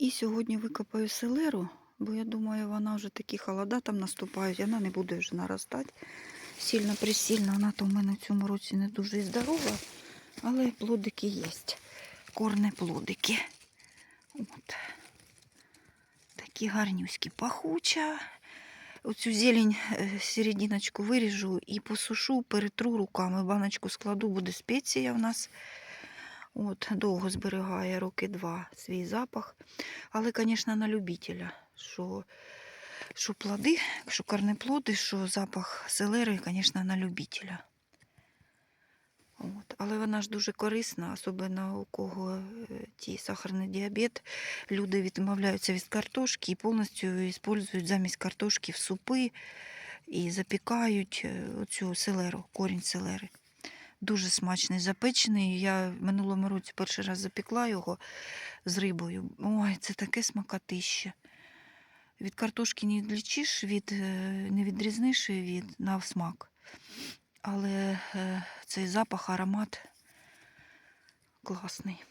І сьогодні викопаю селеру, бо я думаю, вона вже такі холода там наступають, вона не буде вже наростати сильно присильно. Вона то в мене в цьому році не дуже здорова, але плодики є. Корне плодики. От. Такі гарнюські пахуча. Оцю зелень е, серединочку виріжу і посушу, перетру руками. Баночку складу, буде спеція в нас. От, довго зберігає роки два свій запах. Але, звісно, на любителя, що, що плоди, що корнеплоди, що запах селери, звісно, на любителя. От. Але вона ж дуже корисна, особливо у кого е, ті сахарний діабет. Люди відмовляються від картошки і повністю використовують замість картошки в супи і запікають е, оцю селеру, корінь селери. Дуже смачний, запечений. Я в минулому році перший раз запікла його з рибою. Ой, це таке смакотище. Від картошки не відлічиш, від, е, не відрізниш від на смак. Але е, цей запах, аромат класний.